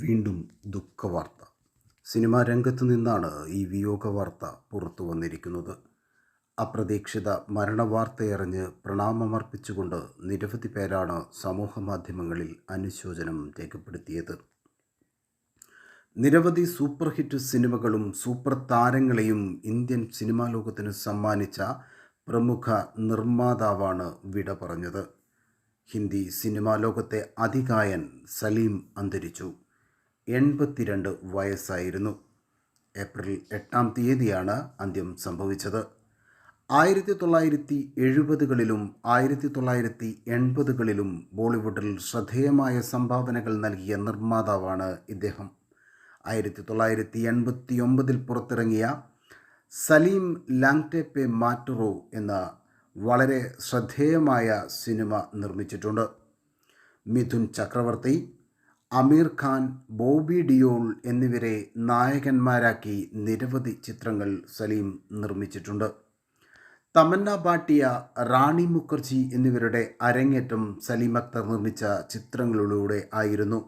വീണ്ടും ദുഃഖവാർത്ത. സിനിമാ രംഗത്ത് നിന്നാണ് ഈ വിയോഗ വാർത്ത പുറത്തു വന്നിരിക്കുന്നത്. അപ്രതീക്ഷിത മരണവാർത്തയറിഞ്ഞ് പ്രണാമമർപ്പിച്ചുകൊണ്ട് നിരവധി പേരാണ് സമൂഹ മാധ്യമങ്ങളിൽ അനുശോചനം രേഖപ്പെടുത്തിയത്. നിരവധി സൂപ്പർ ഹിറ്റ് സിനിമകളും സൂപ്പർ താരങ്ങളെയും ഇന്ത്യൻ സിനിമാ ലോകത്തിന് സമ്മാനിച്ച പ്രമുഖ നിർമ്മാതാവാണ് വിട പറഞ്ഞത്. ഹിന്ദി സിനിമാ ലോകത്തെ അതികായൻ സലീം അന്തരിച്ചു. എൺപത്തിരണ്ട് വയസ്സായിരുന്നു. ഏപ്രിൽ എട്ടാം തീയതിയാണ് അന്ത്യം സംഭവിച്ചത്. ആയിരത്തി തൊള്ളായിരത്തി എഴുപതുകളിലും ആയിരത്തി തൊള്ളായിരത്തി എൺപതുകളിലും ബോളിവുഡിൽ ശ്രദ്ധേയമായ സംഭാവനകൾ നൽകിയ നിർമ്മാതാവാണ് ഇദ്ദേഹം. ആയിരത്തി തൊള്ളായിരത്തി എൺപത്തി ഒമ്പതിൽ പുറത്തിറങ്ങിയ സലീം ലാങ്ടെപ്പെ മാറ്ററോ എന്ന വളരെ ശ്രദ്ധേയമായ സിനിമ നിർമ്മിച്ചിട്ടുണ്ട്. മിഥുൻ ചക്രവർത്തി അമീർ ഖാൻ ബോബി ഡിയോൾ എന്നിവരെ നായകന്മാരാക്കി നിരവധി ചിത്രങ്ങൾ സലീം നിർമ്മിച്ചിട്ടുണ്ട്. തമന്ന ഭാട്ടിയ റാണി മുഖർജി എന്നിവരുടെ അരങ്ങേറ്റം സലീം അക്തർ നിർമ്മിച്ച ചിത്രങ്ങളിലൂടെ ആയിരുന്നു.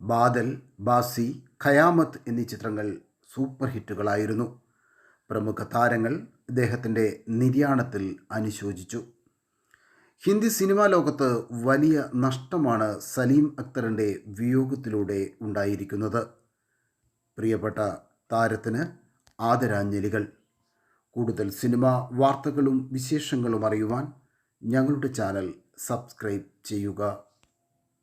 ബാദൽ ബാസി ഖയാമത്ത് എന്നീ ചിത്രങ്ങൾ സൂപ്പർ ഹിറ്റുകളായിരുന്നു. പ്രമുഖ താരങ്ങൾ ഇദ്ദേഹത്തിന്റെ നിര്യാണത്തിൽ അനുശോചിച്ചു. ഹിന്ദി സിനിമാ ലോകത്ത് വലിയ നഷ്ടമാണ് സലീം അക്തറിന്റെ വിയോഗത്തിലൂടെ ഉണ്ടായിരിക്കുന്നത്. പ്രിയപ്പെട്ട താരത്തിന് ആദരാഞ്ജലികൾ. കൂടുതൽ സിനിമ വാർത്തകളും വിശേഷങ്ങളും അറിയുവാൻ ഞങ്ങളുടെ ചാനൽ സബ്സ്ക്രൈബ് ചെയ്യുക.